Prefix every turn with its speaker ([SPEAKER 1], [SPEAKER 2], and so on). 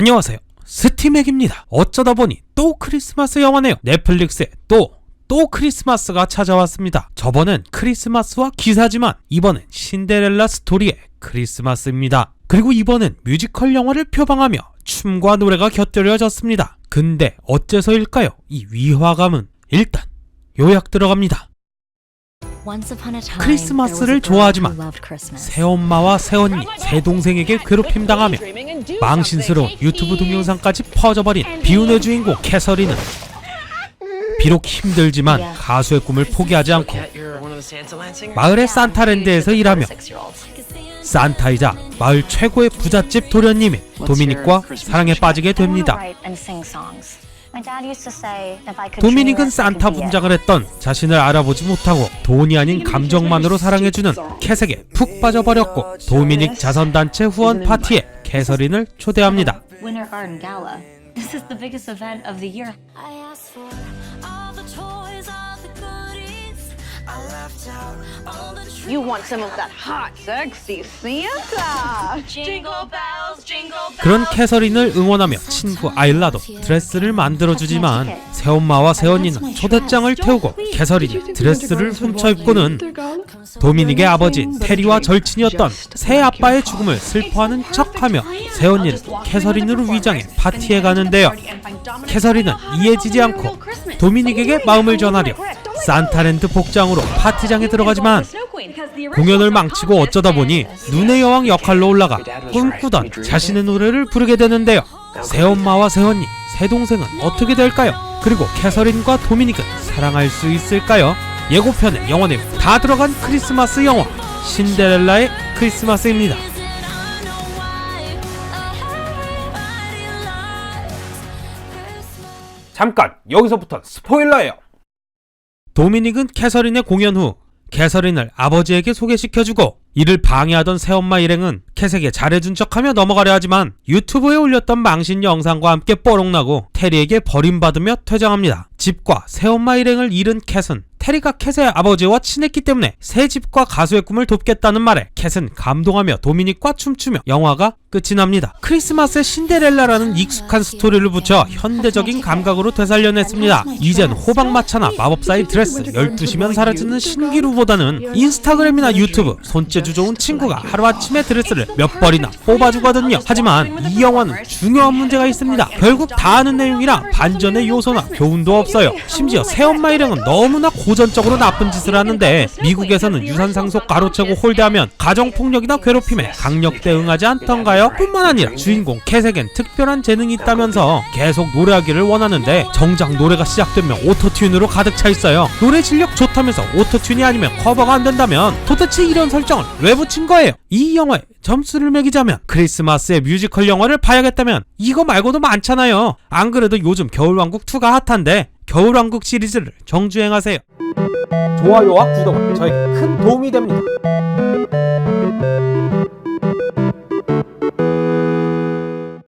[SPEAKER 1] 안녕하세요. 스티맥입니다. 어쩌다 보니 또 크리스마스 영화네요. 넷플릭스에 또, 또 크리스마스가 찾아왔습니다. 저번엔 크리스마스와 기사지만 이번엔 신데렐라 스토리의 크리스마스입니다. 그리고 이번엔 뮤지컬 영화를 표방하며 춤과 노래가 곁들여졌습니다. 근데 어째서일까요? 이 위화감은 일단 요약 들어갑니다.
[SPEAKER 2] 크리스마스를 좋아하지만
[SPEAKER 1] 새엄마와 새언니, 새동생에게 괴롭힘 당하며 망신스러운 유튜브 동영상까지 퍼져버린 비운의 주인공 캐서린은 비록 힘들지만 가수의 꿈을 포기하지 않고 마을의 산타랜드에서 일하며 산타이자 마을 최고의 부잣집 도련님인 도미닉과 사랑에 빠지게 됩니다. 도미닉은 산타 분장을 했던 자신을 알아보지 못하고 돈이 아닌 감정만으로 사랑해주는 캐색에 푹 빠져버렸고 도미닉 자선단체 후원 파티에 캐서린을 초대합니다.
[SPEAKER 2] Winter Garden Gala. This is the biggest event of the year.
[SPEAKER 3] I asked for all the toys,
[SPEAKER 4] You want some of that hot, sexy Santa?
[SPEAKER 3] Jingle bells, jingle bells.
[SPEAKER 1] 그런 캐서린을 응원하며 친구 아일라도 드레스를 만들어주지만 새엄마와 새언니는 초대장을 태우고 캐서린이 드레스를 훔쳐 입고는 도미닉의 아버지인 테리와 절친이었던 새 아빠의 죽음을 슬퍼하는 척하며 새언니는 캐서린으로 위장해 파티에 가는데요. 캐서린은 이해지지 않고 도미닉에게 마음을 전하려 산타랜드 복장으로 파티장에 들어가지만 공연을 망치고 어쩌다 보니 눈의 여왕 역할로 올라가 꿈꾸던 자신의 노래를 부르게 되는데요. 새엄마와 새언니, 새동생은 어떻게 될까요? 그리고 캐서린과 도미닉은 사랑할 수 있을까요? 예고편에 내용 다 들어간 크리스마스 영화 신데렐라의 크리스마스입니다. 잠깐 여기서부터 스포일러예요. 도미닉은 캐서린의 공연 후 캐서린을 아버지에게 소개시켜주고 이를 방해하던 새엄마 일행은 캐색에 잘해준 척하며 넘어가려 하지만 유튜브에 올렸던 망신 영상과 함께 뽀록나고 테리에게 버림받으며 퇴장합니다. 집과 새엄마 일행을 잃은 캣은 테리가 캣의 아버지와 친했기 때문에 새 집과 가수의 꿈을 돕겠다는 말에 캣은 감동하며 도미닉과 춤추며 영화가 끝이 납니다. 크리스마스의 신데렐라라는 익숙한 스토리를 붙여 현대적인 감각으로 되살려냈습니다. 이젠 호박마차나 마법사의 드레스, 12시면 사라지는 신기루보다는 인스타그램이나 유튜브, 손재주 좋은 친구가 하루아침에 드레스를 몇 벌이나 뽑아주거든요. 하지만 이 영화는 중요한 문제가 있습니다. 결국 다 아는 내용이라 반전의 요소나 교훈도 없어요. 심지어 새엄마 일행은 너무나 고 전적으로 나쁜 짓을 하는데 미국에서는 유산 상속 가로채고 홀대하면 가정폭력이나 괴롭힘에 강력 대응하지 않던가요? 뿐만 아니라 주인공 캐색엔 특별한 재능이 있다면서 계속 노래하기를 원하는데 정작 노래가 시작되면 오토튠으로 가득 차 있어요. 노래 실력 좋다면서 오토튠이 아니면 커버가 안 된다면 도대체 이런 설정을 왜 붙인 거예요? 이 영화에 점수를 매기자면 크리스마스의 뮤지컬 영화를 봐야겠다면 이거 말고도 많잖아요. 안 그래도 요즘 겨울왕국 2가 핫한데 겨울왕국 시리즈를 정주행하세요. 좋아요와 구독은 저에게 큰 도움이 됩니다.